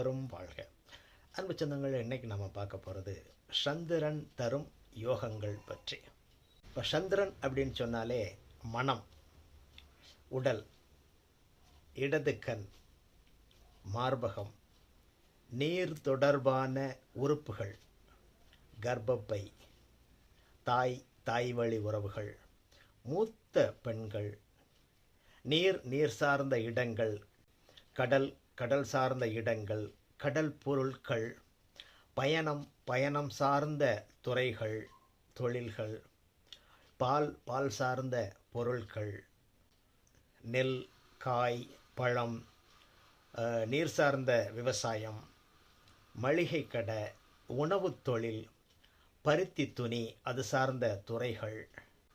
அனைவரும் வாழ்க. அன்பு சொந்தங்கள் இன்றைக்கி நம்ம பார்க்க போகிறது சந்திரன் தரும் யோகங்கள் பற்றி. இப்போ சந்திரன் அப்படின்னு சொன்னாலே மனம் உடல் இடது கண் மார்பகம் நீர் தொடர்பான உறுப்புகள் கர்ப்பப்பை தாய் தாய் வழி உறவுகள் மூத்த பெண்கள் நீர் நீர் சார்ந்த இடங்கள் கடல் கடல் சார்ந்த இடங்கள் கடல் பொருட்கள் பயணம் பயணம் சார்ந்த துறைகள் தொழில்கள் பால் பால் சார்ந்த பொருட்கள் நெல் காய் பழம் நீர் சார்ந்த விவசாயம் மளிகை கடை உணவுத் தொழில் பருத்தி துணி அது சார்ந்த துறைகள்.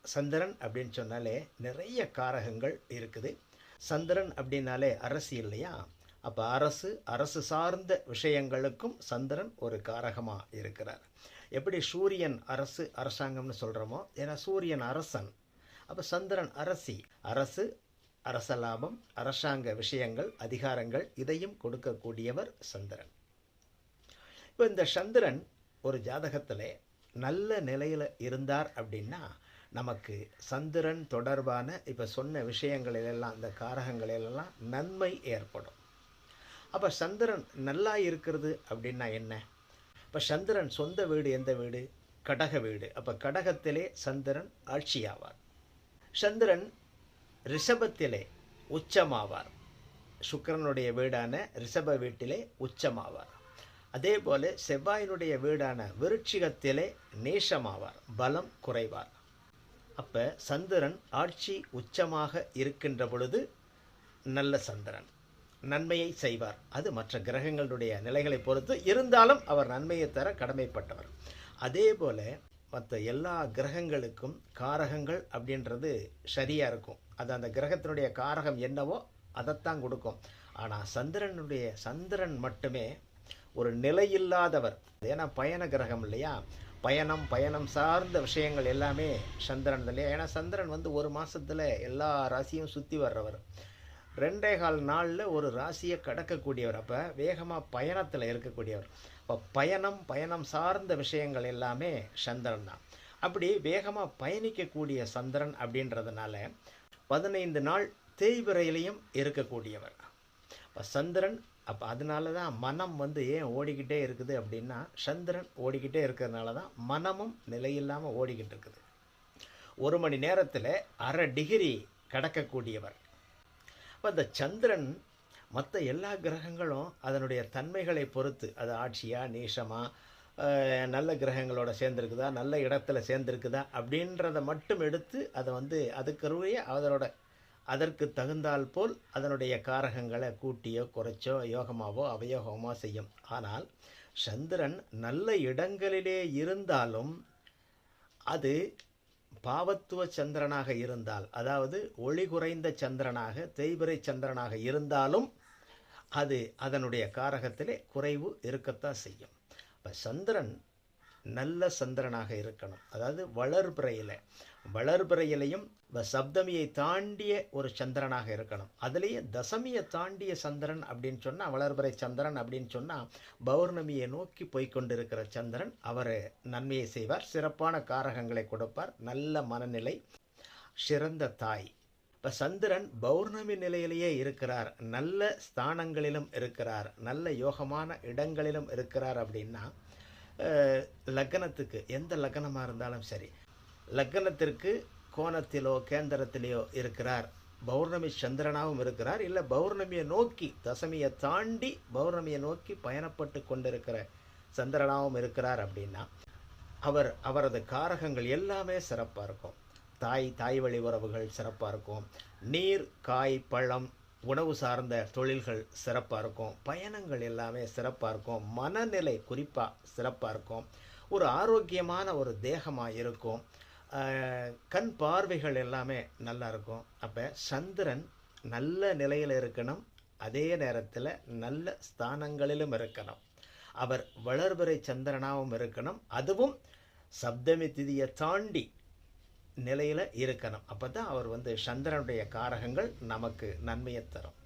சந்திரன் அப்படின்னு சொன்னாலே நிறைய காரகங்கள் இருக்குது. சந்திரன் அப்படின்னாலே அரசு இல்லையா? அப்போ அரசு அரசு சார்ந்த விஷயங்களுக்கும் சந்திரன் ஒரு காரகமாக இருக்கிறார். எப்படி சூரியன் அரசு அரசாங்கம்னு சொல்கிறோமோ ஏன்னா சூரியன் அரசன். அப்போ சந்திரன் அரசி அரசு அரச லாபம் அரசாங்க விஷயங்கள் அதிகாரங்கள் இதையும் கொடுக்கக்கூடியவர் சந்திரன். இப்போ இந்த சந்திரன் ஒரு ஜாதகத்தில் நல்ல நிலையில் இருந்தார் அப்படின்னா நமக்கு சந்திரன் தொடர்பான இப்போ சொன்ன விஷயங்களிலெல்லாம் இந்த காரகங்களிலெல்லாம் நன்மை ஏற்படும். அப்போ சந்திரன் நல்லா இருக்கிறது அப்படின்னா என்ன? இப்போ சந்திரன் சொந்த வீடு எந்த வீடு? கடக வீடு. அப்போ கடகத்திலே சந்திரன் ஆட்சியாவார். சந்திரன் ரிஷபத்திலே உச்சமாவார். சுக்கரனுடைய வீடான ரிஷப வீட்டிலே உச்சமாவார். அதே போல செவ்வாயினுடைய வீடான விருட்சிகத்திலே நேசமாவார். பலம் குறைவார். அப்போ சந்திரன் ஆட்சி உச்சமாக இருக்கின்ற பொழுது நல்ல சந்திரன். நன்மையை செய்வார். அது மற்ற கிரகங்களுடைய நிலைகளை பொறுத்து இருந்தாலும் அவர் நன்மையை தர கடமைப்பட்டவர். அதே போல மற்ற எல்லா கிரகங்களுக்கும் காரகங்கள் அப்படின்றது சரியாக இருக்கும். அது அந்த கிரகத்தினுடைய காரகம் என்னவோ அதைத்தான் கொடுக்கும். ஆனால் சந்திரனுடைய சந்திரன் மட்டுமே ஒரு நிலையில்லாதவர். ஏன்னா பயண கிரகம் இல்லையா? பயணம் பயணம் சார்ந்த விஷயங்கள் எல்லாமே சந்திரன் இல்லையா? ஏன்னா சந்திரன் வந்து ஒரு மாதத்தில் எல்லா ராசியும் சுற்றி வர்றவர். ரெண்டே கால் நாளில் ஒரு ராசியை கடக்கக்கூடியவர். அப்போ வேகமாக பயணத்தில் இருக்கக்கூடியவர். இப்போ பயணம் பயணம் சார்ந்த விஷயங்கள் எல்லாமே சந்திரன் தான். அப்படி வேகமாக பயணிக்கக்கூடிய சந்திரன் அப்படின்றதுனால பதினைந்து நாள் தேய்விரையிலையும் இருக்கக்கூடியவர். இப்போ சந்திரன் அப்போ அதனால தான் மனம் வந்து ஏன் ஓடிக்கிட்டே இருக்குது அப்படின்னா சந்திரன் ஓடிக்கிட்டே இருக்கிறதுனால தான் மனமும் நிலையில்லாமல் ஓடிக்கிட்டு இருக்குது. ஒரு மணி நேரத்தில் அரை டிகிரி கடக்கக்கூடியவர். அப்போ இந்த சந்திரன் மற்ற எல்லா கிரகங்களும் அதனுடைய தன்மைகளை பொறுத்து அது ஆட்சியாக நீசமாக நல்ல கிரகங்களோட சேர்ந்துருக்குதா நல்ல இடத்துல சேர்ந்துருக்குதா அப்படின்றத மட்டும் எடுத்து அதை வந்து அதுக்குரிய அதனோட அதற்கு தகுந்தால் போல் அதனுடைய காரகங்களை கூட்டியோ குறைச்சோ யோகமாவோ அவயோகமோ செய்யும். ஆனால் சந்திரன் நல்ல இடங்களிலே இருந்தாலும் அது பாவத்துவ சந்திரனாக இருந்தால் அதாவது ஒளி குறைந்த சந்திரனாக தேய்பிரை சந்திரனாக இருந்தாலும் அது அதனுடைய காரகத்திலே குறைவு இருக்கத்தான் செய்யும். இப்போ சந்திரன் நல்ல சந்திரனாக இருக்கணும். அதாவது வளர்பிறையில். வளர்பிறையிலையும் சப்தமியை தாண்டிய ஒரு சந்திரனாக இருக்கணும். அதுலேயே தசமியை தாண்டிய சந்திரன் அப்படின்னு சொன்னால் வளர்பிறை சந்திரன் அப்படின்னு சொன்னால் பௌர்ணமியை நோக்கி போய்கொண்டிருக்கிற சந்திரன் அவர் நன்மையை செய்வார். சிறப்பான காரகங்களை கொடுப்பார். நல்ல மனநிலை சிறந்த தாய். இப்போ சந்திரன் பௌர்ணமி நிலையிலேயே இருக்கிறார். நல்ல ஸ்தானங்களிலும் இருக்கிறார். நல்ல யோகமான இடங்களிலும் இருக்கிறார் அப்படின்னா லக்கணத்துக்கு லக்னத்துக்கு எந்த லக்னமாக இருந்தாலும் சரி லக்னத்திற்கு கோணத்திலோ கேந்திரத்திலேயோ இருக்கிறார். பௌர்ணமி சந்திரனாகவும் இருக்கிறார். இல்லை பௌர்ணமியை நோக்கி தசமியை தாண்டி பௌர்ணமியை நோக்கி பயணப்பட்டு கொண்டிருக்கிற சந்திரனாகவும் இருக்கிறார் அப்படின்னா அவர் அவரது காரகங்கள் எல்லாமே சிறப்பாக இருக்கும். தாய் தாய் வழி உறவுகள் சிறப்பாக இருக்கும். நீர் காய் பழம் உணவு சார்ந்த தொழில்கள் சிறப்பாக இருக்கும். பயணங்கள் எல்லாமே சிறப்பாக இருக்கும். மனநிலை குறிப்பாக சிறப்பாக இருக்கும். ஒரு ஆரோக்கியமான ஒரு தேகமாக இருக்கும். கண் பார்வைகள் எல்லாமே நல்லா இருக்கும். அப்போ சந்திரன் நல்ல நிலையில் இருக்கணும். அதே நேரத்தில் நல்ல ஸ்தானங்களிலும் இருக்கணும். அவர் வளர்பிறை சந்திரனாகவும் இருக்கணும். அதுவும் சப்தமி திதியை தாண்டி நிலையில் இருக்கணும். அப்போ தான் அவர் வந்து சந்திரனுடைய காரகங்கள் நமக்கு நன்மையை தரும்.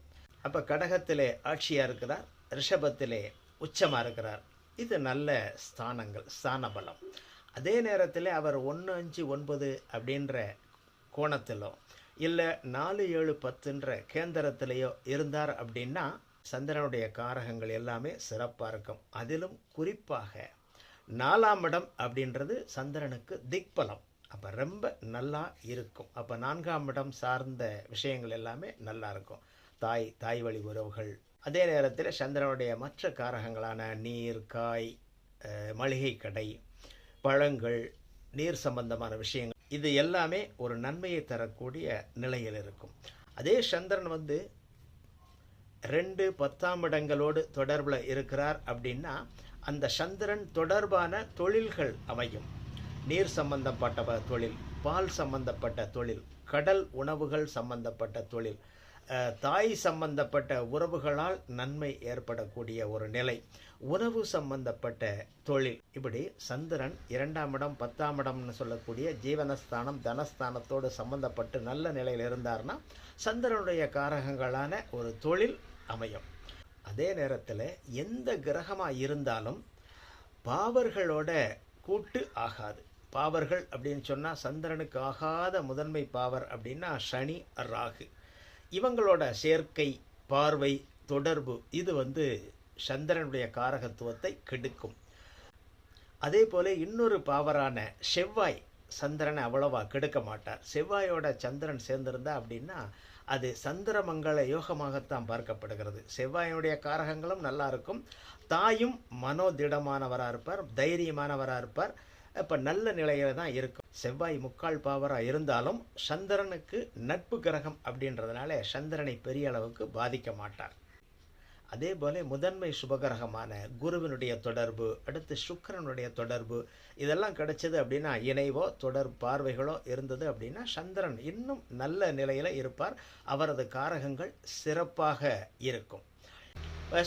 அப்போ கடகத்திலே ஆட்சியாக இருக்கிறார் ரிஷபத்திலே உச்சமாக இருக்கிறார். இது நல்ல ஸ்தானங்கள் ஸ்தான பலம் அதே நேரத்தில் அவர் ஒன்று அஞ்சு ஒன்பது அப்படின்ற கோணத்திலோ இல்லை நாலு ஏழு பத்துன்ற கேந்திரத்திலேயோ இருந்தார் அப்படின்னா சந்திரனுடைய காரகங்கள் எல்லாமே சிறப்பாக இருக்கும். அதிலும் குறிப்பாக நாலாம் இடம் அப்படின்றது சந்திரனுக்கு திக்பலம். அப்போ ரொம்ப நல்லா இருக்கும். அப்போ நான்காம் இடம் சார்ந்த விஷயங்கள் எல்லாமே நல்லா இருக்கும். தாய் தாய் வழி உறவுகள். அதே நேரத்தில் சந்திரனுடைய மற்ற காரகங்களான நீர் காய் மளிகை கடை பழங்கள் நீர் சம்பந்தமான விஷயங்கள் இது எல்லாமே ஒரு நன்மையை தரக்கூடிய நிலையில் இருக்கும். அதே சந்திரன் வந்து ரெண்டு பத்தாம் இடங்களோடு தொடர்பில் இருக்கிறார் அப்படின்னா அந்த சந்திரன் தொடர்பான தொழில்கள் அமையும். நீர் சம்பந்தப்பட்ட தொழில் பால் சம்பந்தப்பட்ட தொழில் கடல் உணவுகள் சம்பந்தப்பட்ட தொழில் தாய் சம்பந்தப்பட்ட உறவுகளால் நன்மை ஏற்படக்கூடிய ஒரு நிலை. உணவு சம்பந்தப்பட்ட தொழில். இப்படி சந்திரன் இரண்டாம் இடம் பத்தாம் இடம்னு சொல்லக்கூடிய ஜீவனஸ்தானம் தனஸ்தானத்தோடு சம்பந்தப்பட்டு நல்ல நிலையில் இருந்தார்னா சந்திரனுடைய காரகங்களான ஒரு தொழில் அமையும். அதே நேரத்தில் எந்த கிரகமாக இருந்தாலும் பாவர்களோட கூட்டு ஆகாது. பாவர்கள் அப்படின்னு சொன்னால் சந்திரனுக்கு ஆகாத முதன்மை பாவர் அப்படின்னா சனி ராகு. இவங்களோட சேர்க்கை பார்வை தொடர்பு இது வந்து சந்திரனுடைய காரகத்துவத்தை கெடுக்கும். அதே போல இன்னொரு பாவரான செவ்வாய் சந்திரனை அவ்வளவா கெடுக்க மாட்டார். செவ்வாயோட சந்திரன் சேர்ந்திருந்தா அப்படின்னா அது சந்திரமங்கள யோகமாகத்தான் பார்க்கப்படுகிறது. செவ்வாயினுடைய காரகங்களும் நல்லா இருக்கும். தாயும் மனோதிடமானவராக இருப்பார் தைரியமானவராக இருப்பார். இப்போ நல்ல நிலையில தான் இருக்கும். செவ்வாய் முக்கால் பாவராக இருந்தாலும் சந்திரனுக்கு நட்பு கிரகம் அப்படின்றதுனால சந்திரனை பெரிய அளவுக்கு பாதிக்க மாட்டார். அதே போல முதன்மை சுபகிரகமான குருவினுடைய தொடர்பு அடுத்து சுக்கிரனுடைய தொடர்பு இதெல்லாம் கிடைச்சது அப்படின்னா இணைவோ தொடர் பார்வைகளோ இருந்தது அப்படின்னா சந்திரன் இன்னும் நல்ல நிலையில் இருப்பார். அவரது காரகங்கள் சிறப்பாக இருக்கும்.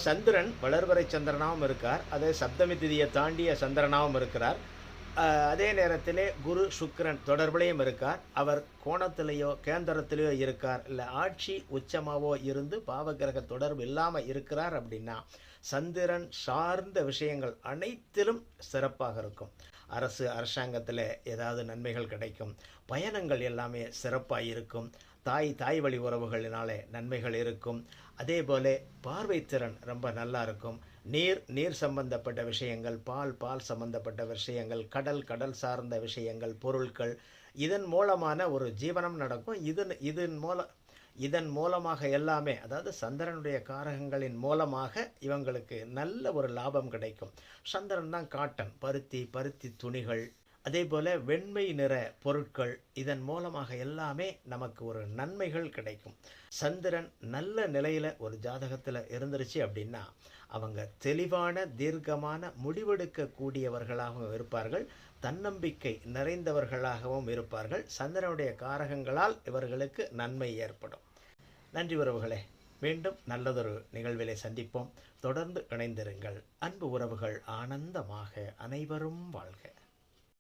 சந்திரன் வளர்வரை சந்திரனாகவும் இருக்கார். அதே சப்தமி திதியை தாண்டிய சந்திரனாகவும் இருக்கிறார். அதே நேரத்திலே குரு சுக்ரன் தொடர்புலையும் இருக்கார். அவர் கோணத்திலேயோ கேந்திரத்திலேயோ இருக்கார். இல்லை ஆட்சி உச்சமாவோ இருந்து பாவகிரக தொடர்பு இல்லாமல் இருக்கிறார் அப்படின்னா சந்திரன் சார்ந்த விஷயங்கள் அனைத்திலும் சிறப்பாக இருக்கும். அரசு அரசாங்கத்தில் ஏதாவது நன்மைகள் கிடைக்கும். பயணங்கள் எல்லாமே சிறப்பாக இருக்கும். தாய் தாய் வழி உறவுகளினாலே நன்மைகள் இருக்கும். அதே போல பார்வைத்திறன் ரொம்ப நல்லா இருக்கும். நீர் நீர் சம்பந்தப்பட்ட விஷயங்கள் பால் பால் சம்பந்தப்பட்ட விஷயங்கள் கடல் கடல் சார்ந்த விஷயங்கள் பொருட்கள் இதன் மூலமான ஒரு ஜீவனம் நடக்கும். இதன் இதன் மூல இதன் மூலமாக எல்லாமே அதாவது சந்திரனுடைய காரகங்களின் மூலமாக இவங்களுக்கு நல்ல ஒரு லாபம் கிடைக்கும். சந்திரன் தான் காட்டன். பருத்தி பருத்தி துணிகள் அதே போல் வெண்மை நிற பொருட்கள் இதன் மூலமாக எல்லாமே நமக்கு ஒரு நன்மைகள் கிடைக்கும். சந்திரன் நல்ல நிலையில் ஒரு ஜாதகத்தில் இருந்துருச்சு அப்படின்னா அவங்க தெளிவான தீர்க்கமான முடிவெடுக்கக்கூடியவர்களாகவும் இருப்பார்கள். தன்னம்பிக்கை நிறைந்தவர்களாகவும் இருப்பார்கள். சந்திரனுடைய காரகங்களால் இவர்களுக்கு நன்மை ஏற்படும். நன்றி உறவுகளே. மீண்டும் நல்லதொரு நிகழ்விலை சந்திப்போம். தொடர்ந்து இணைந்திருங்கள். அன்பு உறவுகள் ஆனந்தமாக அனைவரும் வாழ்க.